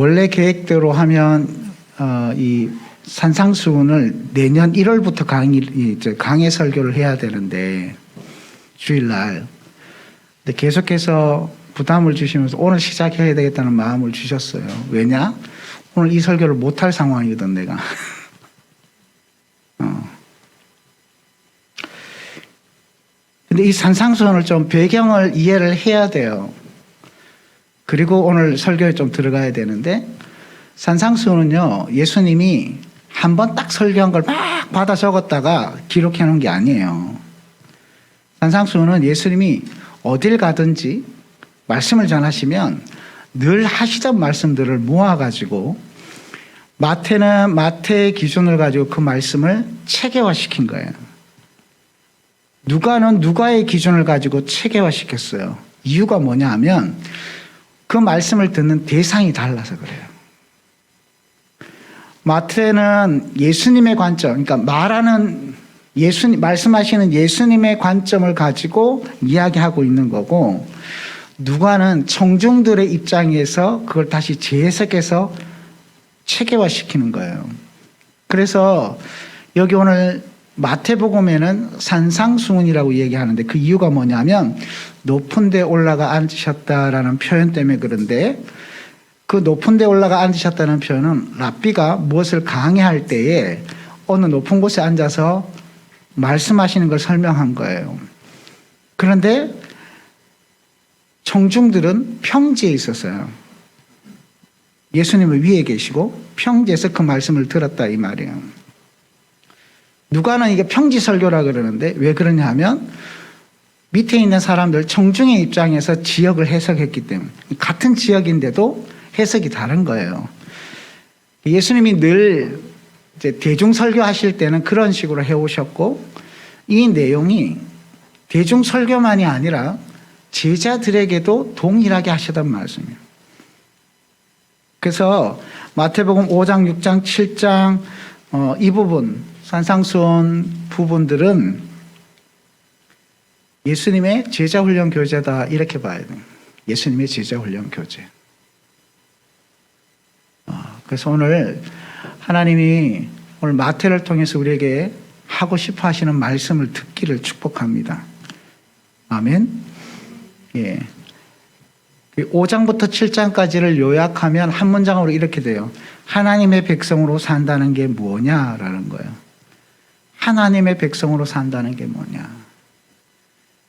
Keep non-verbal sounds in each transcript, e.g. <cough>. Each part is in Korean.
원래 계획대로 하면 어, 이 산상수훈을 내년 1월부터 강의 강의 설교를 해야 되는데 주일날 근데 계속해서 부담을 주시면서 오늘 시작해야 되겠다는 마음을 주셨어요. 왜냐? 오늘 이 설교를 못할 상황이거든 내가. <laughs> 어. 근데 이 산상수훈을 좀 배경을 이해를 해야 돼요. 그리고 오늘 설교에 좀 들어가야 되는데 산상수훈은요 예수님이 한 번 딱 설교한 걸 막 받아 적었다가 기록해 놓은 게 아니에요. 산상수훈은 예수님이 어딜 가든지 말씀을 전하시면 늘 하시던 말씀들을 모아가지고 마태는 마태의 기준을 가지고 그 말씀을 체계화시킨 거예요. 누가는 누가의 기준을 가지고 체계화시켰어요. 이유가 뭐냐 하면 그 말씀을 듣는 대상이 달라서 그래요. 마태는 예수님의 관점, 그러니까 말하는 예수님, 말씀하시는 예수님의 관점을 가지고 이야기하고 있는 거고, 누가는 청중들의 입장에서 그걸 다시 재해석해서 체계화시키는 거예요. 그래서 여기 오늘 마태복음에는 산상수훈이라고 얘기하는데 그 이유가 뭐냐면 높은 데 올라가 앉으셨다라는 표현 때문에 그런데 그 높은 데 올라가 앉으셨다는 표현은 랍비가 무엇을 강의할 때에 어느 높은 곳에 앉아서 말씀하시는 걸 설명한 거예요. 그런데 청중들은 평지에 있었어요. 예수님은 위에 계시고 평지에서 그 말씀을 들었다 이 말이에요. 누가는 이게 평지 설교라 그러는데 왜 그러냐 하면 밑에 있는 사람들 청중의 입장에서 지역을 해석했기 때문에 같은 지역인데도 해석이 다른 거예요. 예수님이 늘 대중 설교하실 때는 그런 식으로 해오셨고 이 내용이 대중 설교만이 아니라 제자들에게도 동일하게 하시던 말씀이에요. 그래서 마태복음 5장, 6장, 7장 어, 이 부분 산상수훈 부분들은 예수님의 제자훈련 교재다 이렇게 봐야 돼요. 예수님의 제자훈련 교재. 어, 그래서 오늘 하나님이 오늘 마태를 통해서 우리에게 하고 싶어 하시는 말씀을 듣기를 축복합니다. 아멘. 예. 5장부터 7장까지를 요약하면 한 문장으로 이렇게 돼요. 하나님의 백성으로 산다는 게 뭐냐라는 거예요. 하나님의 백성으로 산다는 게 뭐냐.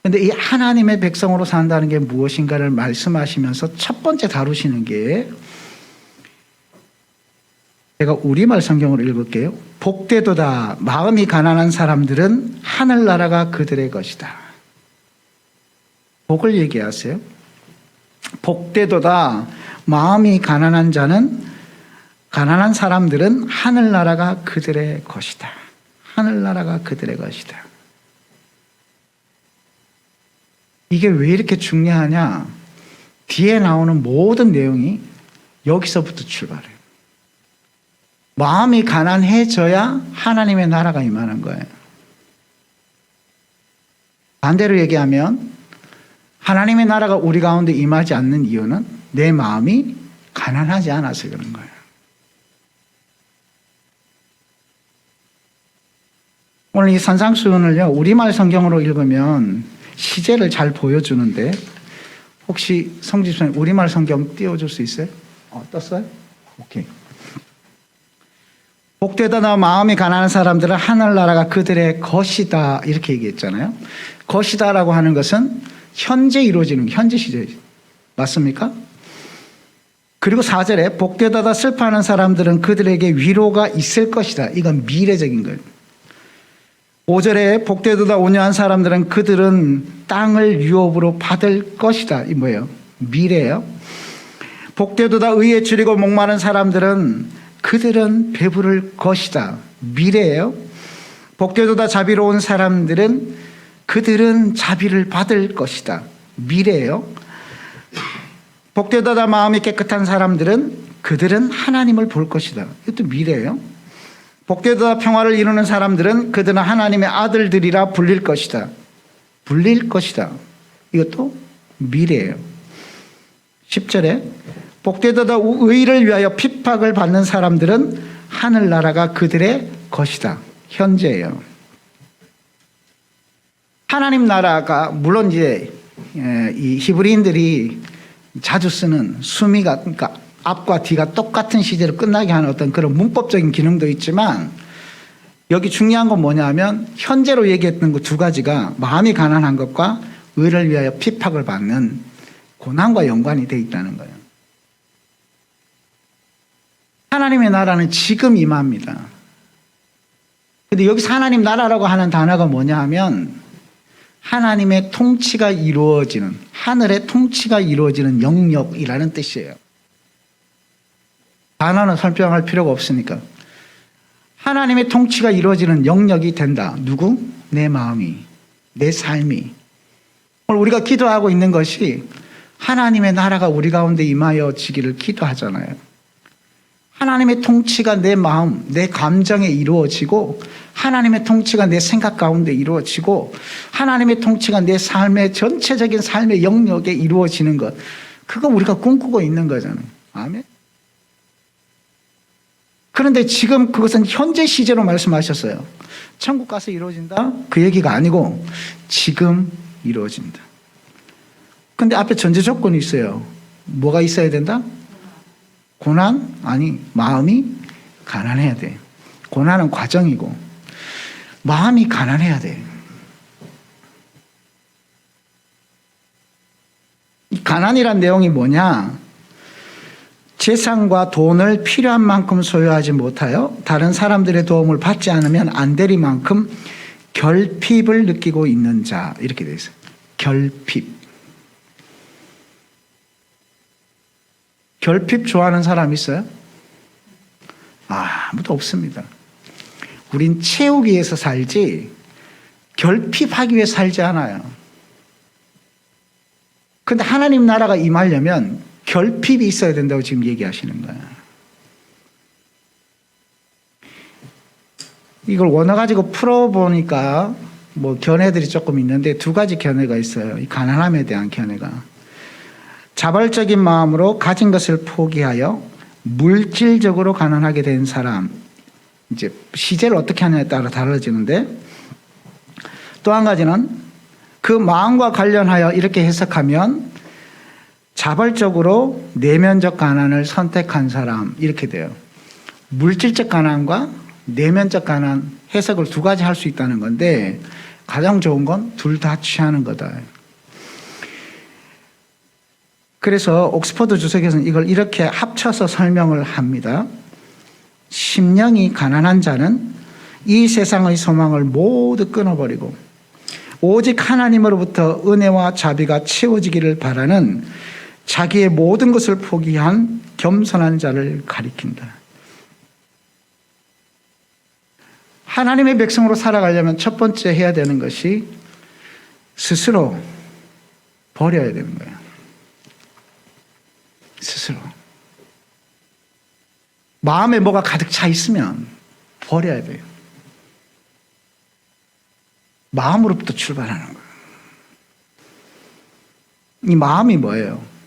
근데 이 하나님의 백성으로 산다는 게 무엇인가를 말씀하시면서 첫 번째 다루시는 게 제가 우리말 성경으로 읽을게요. 복되도다. 마음이 가난한 사람들은 하늘나라가 그들의 것이다. 복을 얘기하세요. 복되도다. 마음이 가난한 자는 가난한 사람들은 하늘나라가 그들의 것이다. 하늘나라가 그들의 것이다. 이게 왜 이렇게 중요하냐? 뒤에 나오는 모든 내용이 여기서부터 출발해요. 마음이 가난해져야 하나님의 나라가 임하는 거예요. 반대로 얘기하면 하나님의 나라가 우리 가운데 임하지 않는 이유는 내 마음이 가난하지 않아서 그런 거예요. 오늘 이 산상수훈을요, 우리말 성경으로 읽으면 시제를 잘 보여주는데, 혹시 성지수님 우리말 성경 띄워줄 수 있어요? 어, 떴어요? 오케이. 복되다 나 마음이 가난한 사람들은 하늘나라가 그들의 것이다. 이렇게 얘기했잖아요. 것이다라고 하는 것은 현재 이루어지는 현재 시제 맞습니까? 그리고 4절에 복되다다 슬퍼하는 사람들은 그들에게 위로가 있을 것이다. 이건 미래적인 거예요. 5절에 복되도다 온유한 사람들은 그들은 땅을 유업으로 받을 것이다. 이 뭐예요? 미래예요. 복되도다 의에 줄이고 목마른 사람들은 그들은 배부를 것이다. 미래예요. 복되도다 자비로운 사람들은 그들은 자비를 받을 것이다. 미래예요. 복되도다 마음이 깨끗한 사람들은 그들은 하나님을 볼 것이다. 이것도 미래예요. 복되도다 평화를 이루는 사람들은 그들은 하나님의 아들들이라 불릴 것이다. 불릴 것이다. 이것도 미래예요. 10절에 복되도다 의를 위하여 핍박을 받는 사람들은 하늘나라가 그들의 것이다. 현재예요. 하나님 나라가 물론 이제 에, 이 히브리인들이 자주 쓰는 수미가 그러니까 앞과 뒤가 똑같은 시제로 끝나게 하는 어떤 그런 문법적인 기능도 있지만 여기 중요한 건 뭐냐면 현재로 얘기했던 그 두 가지가 마음이 가난한 것과 의를 위하여 핍박을 받는 고난과 연관이 돼 있다는 거예요. 하나님의 나라는 지금 임합니다. 근데 여기서 하나님 나라라고 하는 단어가 뭐냐 하면 하나님의 통치가 이루어지는 하늘의 통치가 이루어지는 영역이라는 뜻이에요. 단어는 설명할 필요가 없으니까. 하나님의 통치가 이루어지는 영역이 된다. 누구? 내 마음이, 내 삶이. 오늘 우리가 기도하고 있는 것이 하나님의 나라가 우리 가운데 임하여 지기를 기도하잖아요. 하나님의 통치가 내 마음, 내 감정에 이루어지고 하나님의 통치가 내 생각 가운데 이루어지고 하나님의 통치가 내 삶의 전체적인 삶의 영역에 이루어지는 것. 그거 우리가 꿈꾸고 있는 거잖아요. 아멘. 그런데 지금 그것은 현재 시제로 말씀하셨어요. 천국 가서 이루어진다? 그 얘기가 아니고 지금 이루어진다. 근데 앞에 전제 조건이 있어요. 뭐가 있어야 된다? 고난? 아니, 마음이 가난해야 돼. 고난은 과정이고, 마음이 가난해야 돼. 이 가난이란 내용이 뭐냐? 재산과 돈을 필요한 만큼 소유하지 못하여 다른 사람들의 도움을 받지 않으면 안 되리 만큼 결핍을 느끼고 있는 자 이렇게 되어 있어요. 결핍. 결핍 좋아하는 사람 있어요? 아, 아무도 없습니다. 우린 채우기 위해서 살지 결핍하기 위해 살지 않아요. 근데 하나님 나라가 임하려면 결핍이 있어야 된다고 지금 얘기하시는 거예요. 이걸 원어 가지고 풀어보니까 뭐 견해들이 조금 있는데 두 가지 견해가 있어요. 이 가난함에 대한 견해가. 자발적인 마음으로 가진 것을 포기하여 물질적으로 가난하게 된 사람. 이제 시제를 어떻게 하냐에 따라 달라지는데 또 한 가지는 그 마음과 관련하여 이렇게 해석하면 자발적으로 내면적 가난을 선택한 사람 이렇게 돼요. 물질적 가난과 내면적 가난 해석을 두 가지 할 수 있다는 건데 가장 좋은 건 둘 다 취하는 거다. 그래서 옥스퍼드 주석에서는 이걸 이렇게 합쳐서 설명을 합니다. 심령이 가난한 자는 이 세상의 소망을 모두 끊어버리고 오직 하나님으로부터 은혜와 자비가 채워지기를 바라는 자기의 모든 것을 포기한 겸손한 자를 가리킨다. 하나님의 백성으로 살아가려면 첫 번째 해야 되는 것이 스스로 버려야 되는 거예요. 스스로. 마음에 뭐가 가득 차 있으면 버려야 돼요. 마음으로부터 출발하는 거예요. 이 마음이 뭐예요?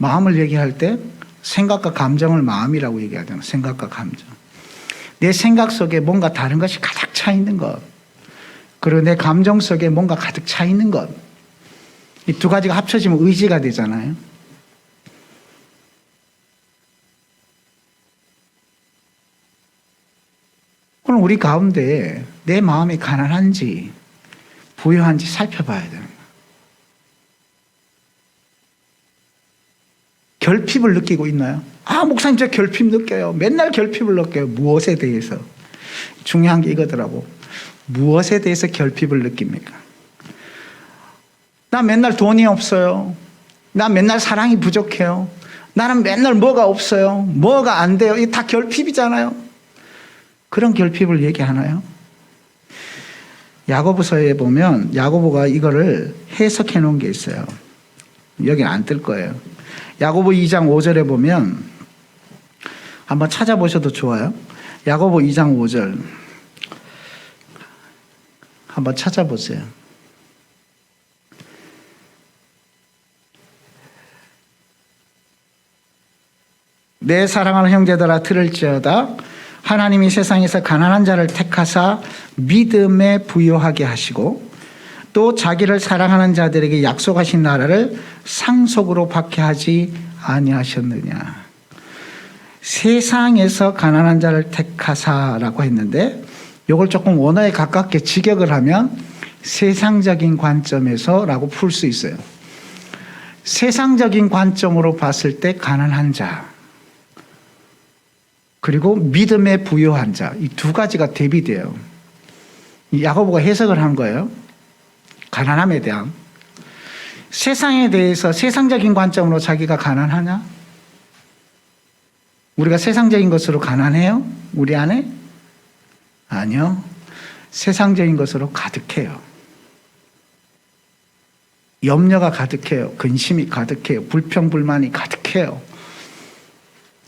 마음을 얘기할 때 생각과 감정을 마음이라고 얘기하잖아요. 생각과 감정. 내 생각 속에 뭔가 다른 것이 가득 차 있는 것. 그리고 내 감정 속에 뭔가 가득 차 있는 것. 이 두 가지가 합쳐지면 의지가 되잖아요. 그럼 우리 가운데 내 마음이 가난한지 부유한지 살펴봐야 거예요. 결핍을 느끼고 있나요? 아, 목사님, 저 결핍 느껴요. 맨날 결핍을 느껴요. 무엇에 대해서? 중요한 게 이거더라고. 무엇에 대해서 결핍을 느낍니까? 나 맨날 돈이 없어요. 나 맨날 사랑이 부족해요. 나는 맨날 뭐가 없어요. 뭐가 안 돼요. 이게 다 결핍이잖아요. 그런 결핍을 얘기하나요? 야고보서에 보면 야고보가 이거를 해석해 놓은 게 있어요. 여기는 안 뜰 거예요. 야고보 2장 5절에 보면 한번 찾아보셔도 좋아요. 야고보 2장 5절 한번 찾아보세요. 내 사랑하는 형제들아 들을지어다 하나님이 세상에서 가난한 자를 택하사 믿음에 부여하게 하시고 또 자기를 사랑하는 자들에게 약속하신 나라를 상속으로 받게 하지 아니하셨느냐. 세상에서 가난한 자를 택하사라고 했는데 이걸 조금 원어에 가깝게 직역을 하면 세상적인 관점에서라고 풀 수 있어요. 세상적인 관점으로 봤을 때 가난한 자 그리고 믿음에 부여한 자 이 두 가지가 대비돼요. 이 야고보가 해석을 한 거예요. 가난함에 대한 세상에 대해서 세상적인 관점으로 자기가 가난하냐? 우리가 세상적인 것으로 가난해요? 우리 안에? 아니요. 세상적인 것으로 가득해요. 염려가 가득해요. 근심이 가득해요. 불평불만이 가득해요.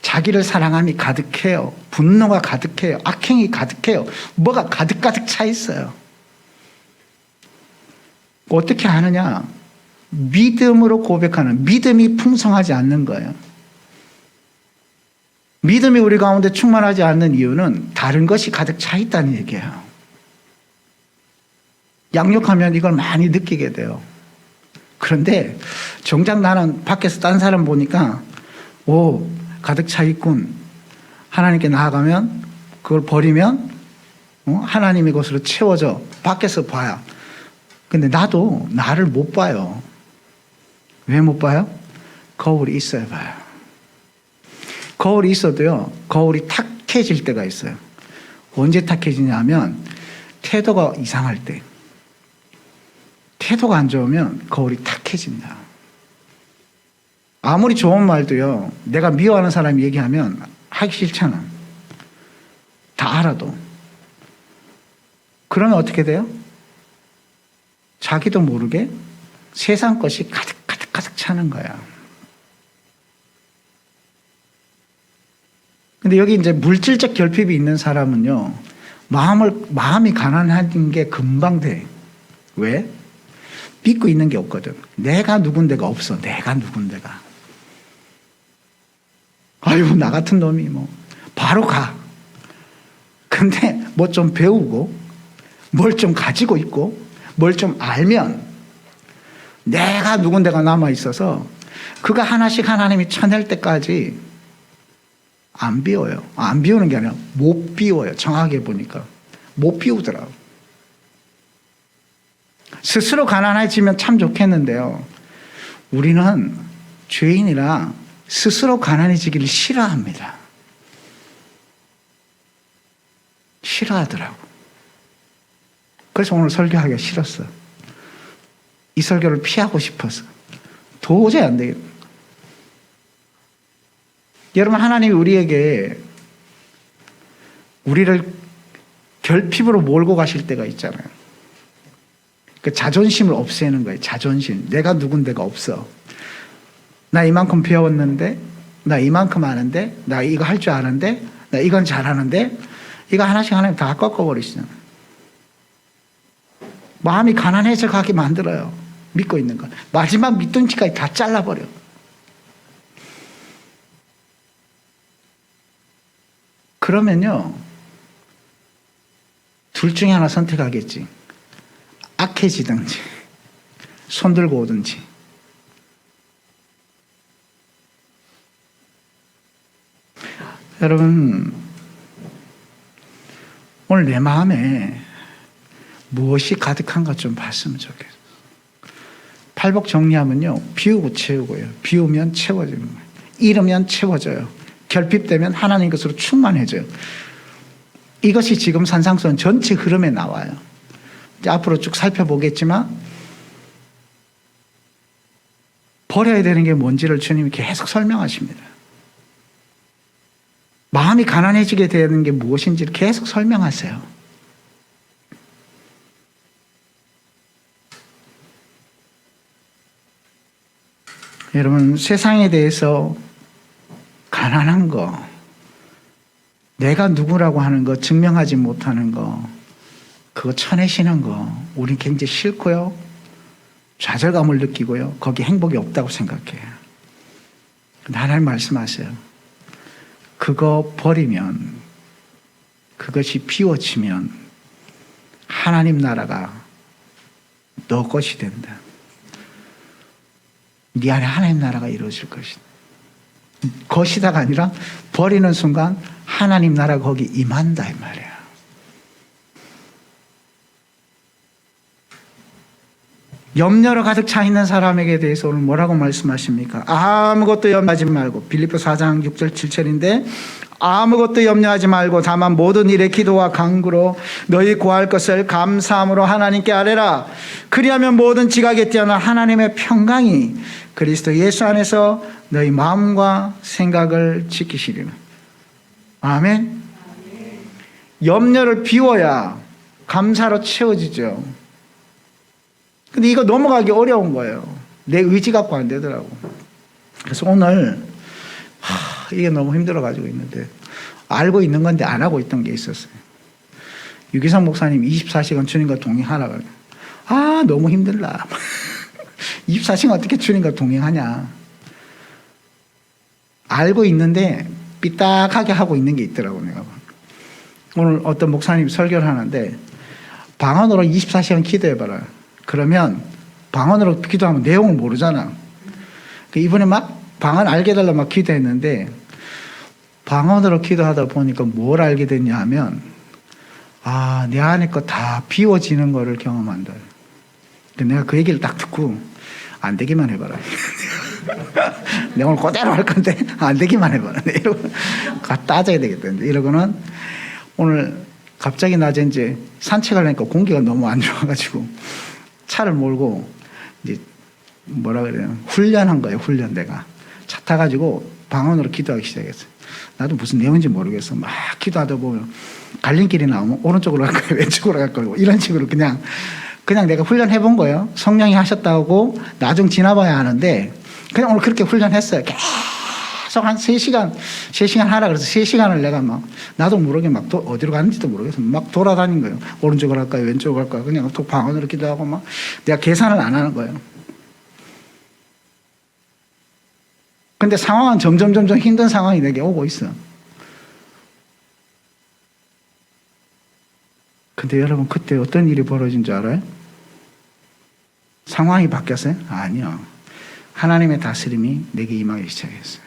자기를 사랑함이 가득해요. 분노가 가득해요. 악행이 가득해요. 뭐가 가득가득 차 있어요. 어떻게 하느냐? 믿음으로 고백하는 믿음이 풍성하지 않는 거예요. 믿음이 우리 가운데 충만하지 않는 이유는 다른 것이 가득 차 있다는 얘기예요. 양육하면 이걸 많이 느끼게 돼요. 그런데 정작 나는 밖에서 딴 사람 보니까 오 가득 차 있군. 하나님께 나아가면 그걸 버리면 어? 하나님의 것으로 채워져. 밖에서 봐야. 근데 나도 나를 못 봐요. 왜 못 봐요? 거울이 있어야 봐요. 거울이 있어도요, 거울이 탁해질 때가 있어요. 언제 탁해지냐면, 태도가 이상할 때. 태도가 안 좋으면 거울이 탁해진다. 아무리 좋은 말도요, 내가 미워하는 사람이 얘기하면 하기 싫잖아. 다 알아도. 그러면 어떻게 돼요? 자기도 모르게 세상 것이 가득, 가득, 가득 차는 거야. 근데 여기 이제 물질적 결핍이 있는 사람은요, 마음을, 마음이 가난한 게 금방 돼. 왜? 믿고 있는 게 없거든. 내가 누군데가 없어. 내가 누군데가. 아유, 나 같은 놈이 뭐. 바로 가. 근데 뭐 좀 배우고, 뭘 좀 가지고 있고, 뭘 좀 알면, 내가 누군데가 남아 있어서, 그가 하나씩 하나님이 쳐낼 때까지 안 비워요. 안 비우는 게 아니라 못 비워요. 정확하게 보니까. 못 비우더라고. 스스로 가난해지면 참 좋겠는데요. 우리는 죄인이라 스스로 가난해지기를 싫어합니다. 싫어하더라고. 그래서 오늘 설교하기가 싫었어. 이 설교를 피하고 싶어서. 도저히 안 되겠다. 여러분, 하나님이 우리에게 우리를 결핍으로 몰고 가실 때가 있잖아요. 그 자존심을 없애는 거예요. 자존심. 내가 누군데가 없어. 나 이만큼 배웠는데, 나 이만큼 아는데, 나 이거 할 줄 아는데, 나 이건 잘하는데, 이거 하나씩 하나씩 다 꺾어버리시잖아요. 마음이 가난해져 가게 만들어요. 믿고 있는 거. 마지막 밑둥치까지 다 잘라버려. 그러면요, 둘 중에 하나 선택하겠지. 악해지든지, 손들고 오든지. 여러분, 오늘 내 마음에 무엇이 가득한가 좀 봤으면 좋겠어요. 팔복 정리하면요, 비우고 채우고요. 비우면 채워지는 거예요. 잃으면 채워져요. 결핍되면 하나님 것으로 충만해져요. 이것이 지금 산상수훈 전체 흐름에 나와요. 이제 앞으로 쭉 살펴보겠지만 버려야 되는 게 뭔지를 주님이 계속 설명하십니다. 마음이 가난해지게 되는 게 무엇인지를 계속 설명하세요. 여러분, 세상에 대해서 가난한 거, 내가 누구라고 하는 거, 증명하지 못하는 거, 그거 쳐내시는 거, 우린 굉장히 싫고요. 좌절감을 느끼고요. 거기 행복이 없다고 생각해요. 하나님 말씀하세요. 그거 버리면 그것이 비워지면 하나님 나라가 너 것이 된다. 네 안에 하나님 나라가 이루어질 것이다. 것이다가 아니라 버리는 순간 하나님 나라 거기 임한다 이 말이야. 염려로 가득 차 있는 사람에게 대해서 오늘 뭐라고 말씀하십니까? 아무것도 염려하지 말고 빌립보 4장 6절 7절인데 아무것도 염려하지 말고 다만 모든 일에 기도와 간구로 너희 구할 것을 감사함으로 하나님께 아뢰라. 그리하면 모든 지각에 뛰어난 하나님의 평강이 그리스도 예수 안에서 너희 마음과 생각을 지키시리라. 아멘. 염려를 비워야 감사로 채워지죠. 근데 이거 넘어가기 어려운 거예요. 내 의지 갖고 안 되더라고. 그래서 오늘 하, 이게 너무 힘들어 가지고 있는데 알고 있는 건데 안 하고 있던 게 있었어요. 유기상 목사님 24시간 주님과 동행하라 그래. 아 너무 힘들다. 24시간 어떻게 주님과 동행하냐. 알고 있는데 삐딱하게 하고 있는 게 있더라고 내가. 오늘 어떤 목사님 설교를 하는데 방언으로 24시간 기도해봐라. 그러면 방언으로 기도하면 내용을 모르잖아. 그 이번에 막 방언 알게 해달라 막 기도했는데 방언으로 기도하다 보니까 뭘 알게 됐냐 하면 아, 내 안에 거 다 비워지는 거를 경험한다. 내가 그 얘기를 딱 듣고 안 되기만 해봐라. <laughs> 내가 오늘 그대로 할 건데 안 되기만 해봐라. <laughs> 이러고 따져야 되겠다. 이러고는 오늘 갑자기 낮에 이제 산책을 하니까 공기가 너무 안 좋아가지고 차를 몰고 이제 뭐라 그래요 훈련한 거예요 훈련 내가 차 타가지고 방언으로 기도하기 시작했어요 나도 무슨 내용인지 모르겠어 막 기도하다 보면 갈림길이 나오면 오른쪽으로 갈 거예요 왼쪽으로 갈 거고 이런 식으로 그냥 그냥 내가 훈련해 본 거예요. 성령이 하셨다고 나중 지나봐야 하는데 그냥 오늘 그렇게 훈련했어요. 계속 한 3시간 3시간 하라 그래서 3시간을 내가 막 나도 모르게 막 도, 어디로 가는지도 모르겠어. 막 돌아다닌 거예요. 오른쪽으로 갈까요? 왼쪽으로 갈까요? 그냥 또 방언으로 기도하고 막 내가 계산을 안 하는 거예요. 근데 상황은 점점 점점 힘든 상황이 내게 오고 있어. 근데 여러분 그때 어떤 일이 벌어진 줄 알아요? 상황이 바뀌었어요? 아니요 하나님의 다스림이 내게 임하기 시작했어요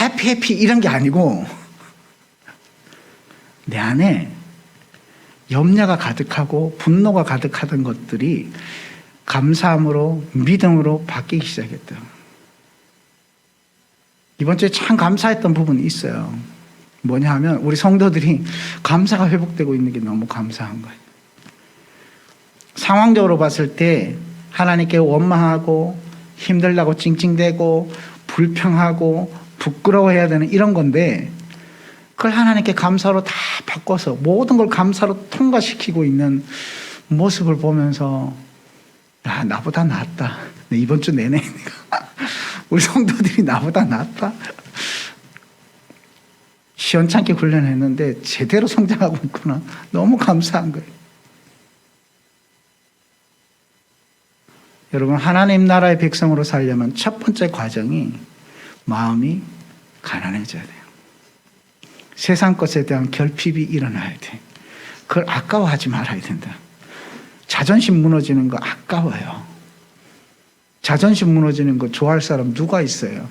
해피 해피 이런 게 아니고 내 안에 염려가 가득하고 분노가 가득하던 것들이 감사함으로 믿음으로 바뀌기 시작했다. 이번 주에 참 감사했던 부분이 있어요. 뭐냐 하면 우리 성도들이 감사가 회복되고 있는 게 너무 감사한 거예요. 상황적으로 봤을 때 하나님께 원망하고 힘들다고 찡찡대고 불평하고 부끄러워해야 되는 이런 건데 그걸 하나님께 감사로 다 바꿔서 모든 걸 감사로 통과시키고 있는 모습을 보면서 야 나보다 낫다. 이번 주 내내 <laughs> 우리 성도들이 나보다 낫다. 시원찮게 훈련했는데 제대로 성장하고 있구나. 너무 감사한 거예요. 여러분 하나님 나라의 백성으로 살려면 첫 번째 과정이 마음이 가난해져야 돼요. 세상 것에 대한 결핍이 일어나야 돼. 그걸 아까워하지 말아야 된다. 자존심 무너지는 거 아까워요. 자존심 무너지는 거 좋아할 사람 누가 있어요?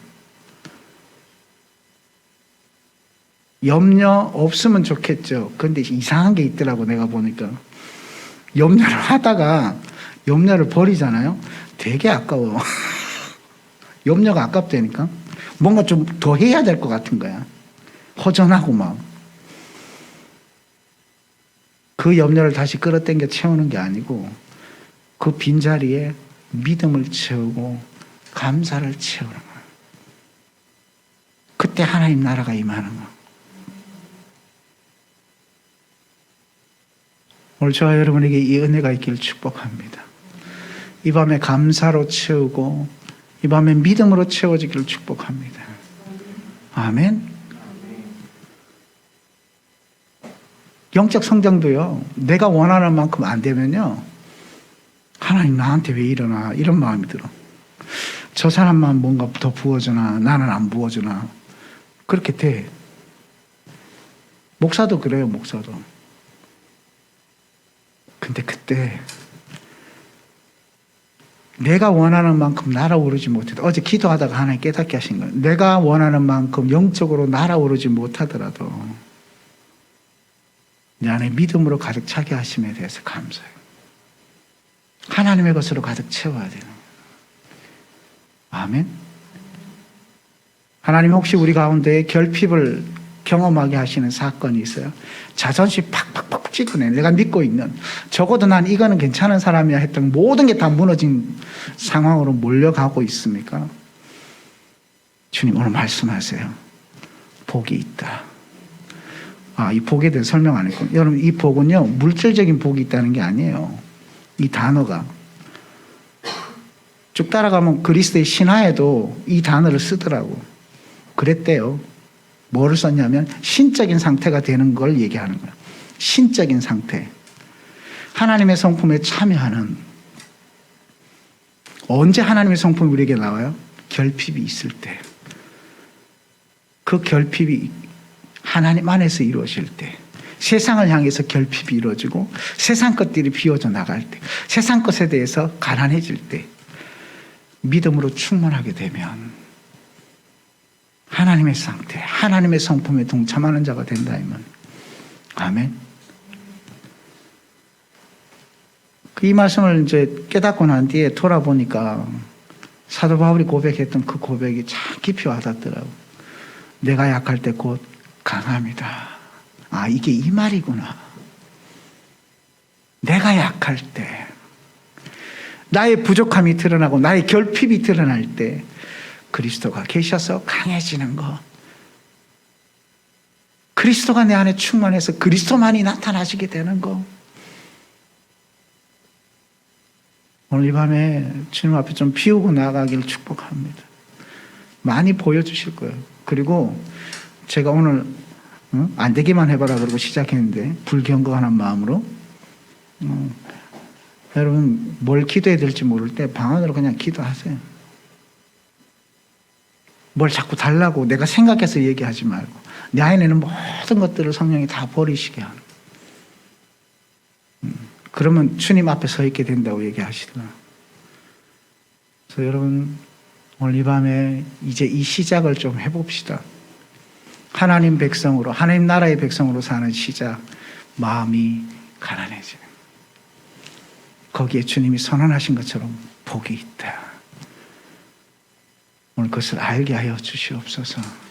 염려 없으면 좋겠죠. 근데 이상한 게 있더라고, 내가 보니까. 염려를 하다가 염려를 버리잖아요. 되게 아까워. <laughs> 염려가 아깝다니까. 뭔가 좀 더 해야 될 것 같은 거야. 허전하고 막. 그 염려를 다시 끌어당겨 채우는 게 아니고 그 빈자리에 믿음을 채우고 감사를 채우는 거야. 그때 하나님 나라가 임하는 거야. 오늘 저와 여러분에게 이 은혜가 있기를 축복합니다. 이 밤에 감사로 채우고 이 밤에 믿음으로 채워지기를 축복합니다. 아멘. 영적 성장도요, 내가 원하는 만큼 안 되면요, 하나님 나한테 왜 이러나, 이런 마음이 들어. 저 사람만 뭔가 더 부어주나, 나는 안 부어주나, 그렇게 돼. 목사도 그래요, 목사도. 근데 그때 내가 원하는 만큼 날아오르지 못해도 어제 기도하다가 하나님 깨닫게 하신 거예요. 내가 원하는 만큼 영적으로 날아오르지 못하더라도 내 안에 믿음으로 가득 차게 하심에 대해서 감사해요. 하나님의 것으로 가득 채워야 거예요. 아멘. 하나님 혹시 우리 가운데 결핍을 경험하게 하시는 사건이 있어요. 자존심 팍팍팍 찍어내. 내가 믿고 있는 적어도 난 이거는 괜찮은 사람이야 했던 모든 게 다 무너진 상황으로 몰려가고 있습니까? 주님 오늘 말씀하세요. 복이 있다. 아, 이 복에 대해 설명 안 했고. 여러분, 이 복은요, 물질적인 복이 있다는 게 아니에요. 이 단어가. 쭉 따라가면 그리스도의 신화에도 이 단어를 쓰더라고. 그랬대요. 뭐를 썼냐면 신적인 상태가 되는 걸 얘기하는 거야. 신적인 상태. 하나님의 성품에 참여하는 언제 하나님의 성품이 우리에게 나와요? 결핍이 있을 때. 그 결핍이 하나님 안에서 이루어질 때. 세상을 향해서 결핍이 이루어지고 세상 것들이 비워져 나갈 때. 세상 것에 대해서 가난해질 때. 믿음으로 충만하게 되면 하나님의 상태, 하나님의 성품에 동참하는 자가 된다면 아멘. 그이 말씀을 이제 깨닫고 난 뒤에 돌아보니까 사도 바울이 고백했던 그 고백이 참 깊이 와닿더라고. 내가 약할 때 곧 강합니다. 아, 이게 이 말이구나. 내가 약할 때, 나의 부족함이 드러나고 나의 결핍이 드러날 때, 그리스도가 계셔서 강해지는 것. 그리스도가 내 안에 충만해서 그리스도만이 나타나시게 되는 것. 오늘 이 밤에 주님 앞에 좀 비우고 나가기를 축복합니다. 많이 보여주실 거예요. 그리고 제가 오늘 어? 안 되기만 해봐라 그러고 시작했는데 불경거하는 마음으로 어, 여러분 뭘 기도해야 될지 모를 때 방언으로 그냥 기도하세요. 뭘 자꾸 달라고 내가 생각해서 얘기하지 말고 내 안에 있는 모든 것들을 성령이 다 버리시게 하는. 음, 그러면 주님 앞에 서 있게 된다고 얘기하시더라. 그래서 여러분 오늘 이 밤에 이제 이 시작을 좀 해봅시다. 하나님 백성으로 하나님 나라의 백성으로 사는 시작. 마음이 가난해지는. 거기에 주님이 선언하신 것처럼 복이 있다 오늘 그것을 알게 하여 주시옵소서.